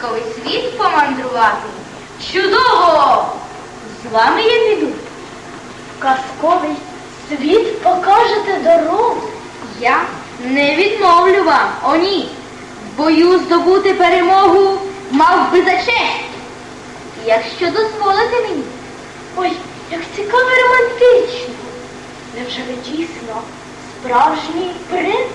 казковий світ помандрувати? Чудово! З вами я піду. Казковий світ покажете дорогу. Я не відмовлю вам, о ні. В бою здобути перемогу мав би за честь. Якщо дозволите мені. Ой, як цікаво романтично. Невже ви дійсно справжній принц?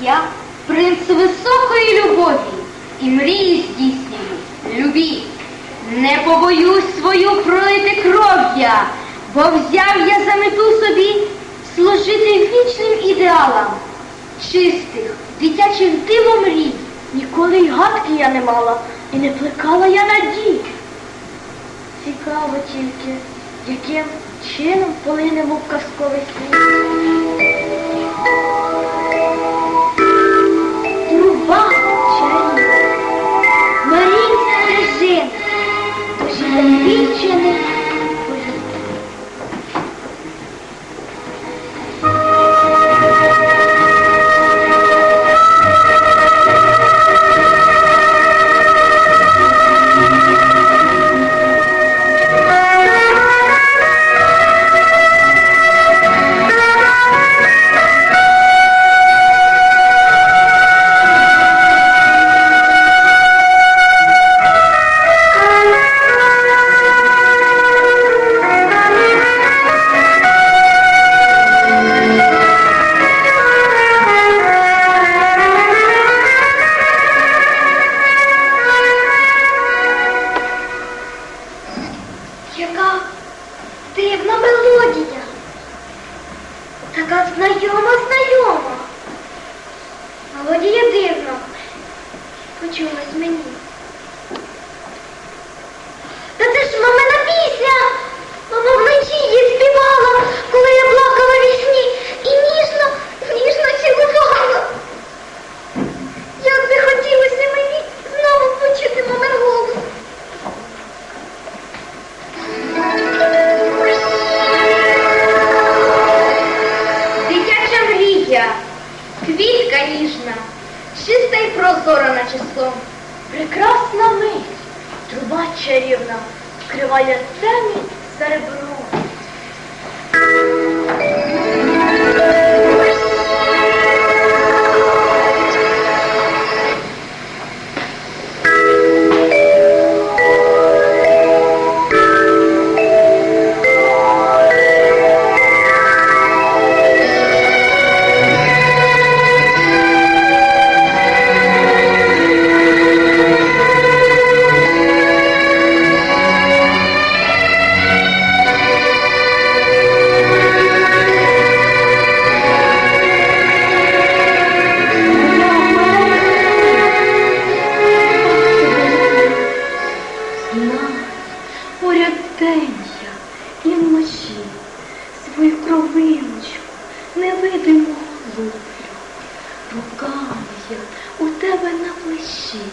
Я принц високої любові і мрії здійснюю. Любі, не побоюсь свою пролити кров'я, бо взяв я за мету собі служити вічним ідеалам, чистих, дитячих диво мрій. Ніколи й гадки я не мала і не плекала я надій. Цікаво тільки, яким чином полинемо в казковий світ. Мені. Та це ж мамина пісня. Мама вночі її співала, коли я плакала вісні і ніжно, ніжно цілувала. Як би хотілося мені знову почути мамин голос. Дитяча мрія, квітка ніжна, чиста й прозора на число. Прекрасна мить, труба чарівна, вкриває темі серебро. День я і вночі свою кровиночку невидиму луплю. Руками я у тебе на плечі.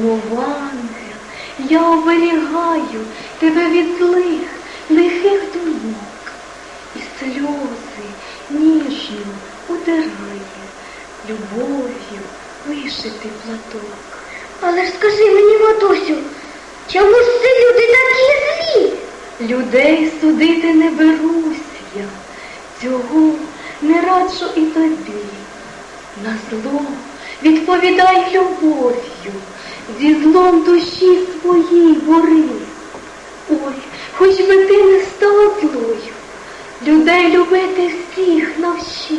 Мов ангел, я оберігаю тебе від злих, лихих думок. І сльози ніжно удирає, любов'ю вишитий платок. Але ж скажи мені, матусю, чому ці люди? Людей судити не берусь я, цього не раджу і тобі. На зло відповідай любов'ю, зі злом душі своїй борись. Ой, хоч би ти не стала злою, людей любити всіх навчи.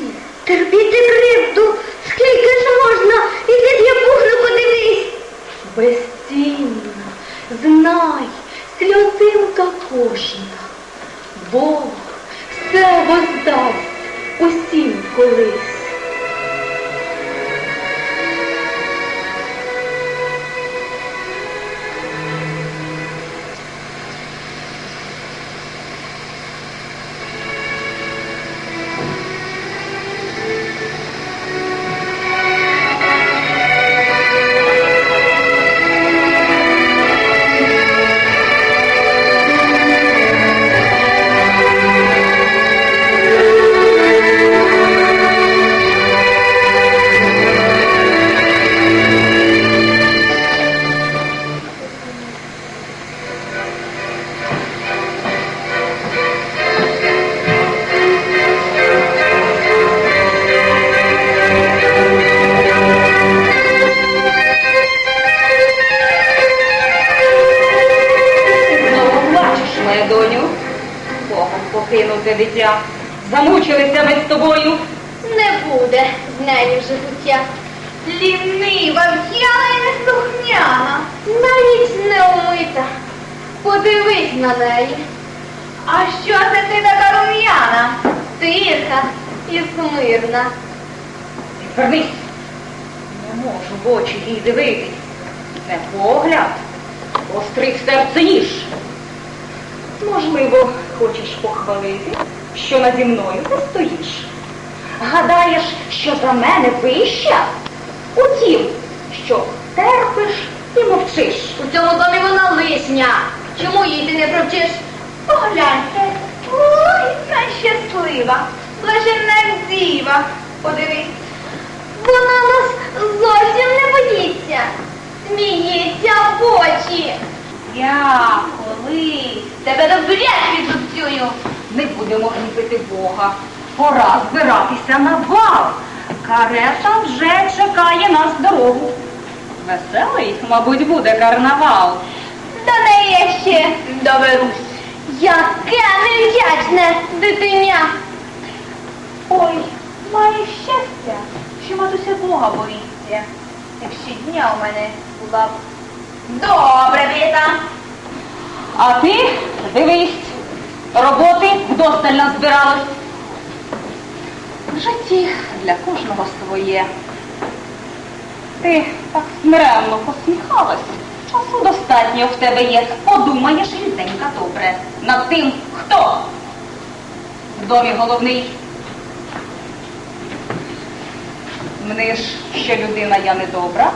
Те дитя. Замучилися ми з тобою. Не буде з нею життя. Лінива, п'яна і неслухняна, навіть не умита. Подивись на неї. А що це ти така рум'яна? Тиха і смирна. Вернись. Не можу в очі їй дивитись. Не погляд, острий в серце ніж. Можливо, хочеш похвалити, що наді мною ти стоїш. Гадаєш, що за мене вища? Утім, що терпиш і мовчиш. У цьому домі вона лисня. Чому їй ти не провчиш? Погляньте, ой, щаслива, блаженна діва. Подивись. Вона нас зовсім не боїться. Сміється в очі. Я колись тебе добряк віджубцюю. Не будемо гнівити Бога. Пора збиратися на бал. Карета вже чекає нас дорогу. Веселий, мабуть, буде карнавал. До неї я ще доберусь. Яке невдячне дитиня. Ой, маю щастя, що матуся Бога боїться. Як щодня у мене була б добре віта. А ти дивись, роботи вдосталь назбиралось. В житті для кожного своє. Ти так смиренно посміхалась. Часу достатньо в тебе є. Подумаєш, рідненька добре. Над тим, хто в домі головний. Мниш, що людина я недобра,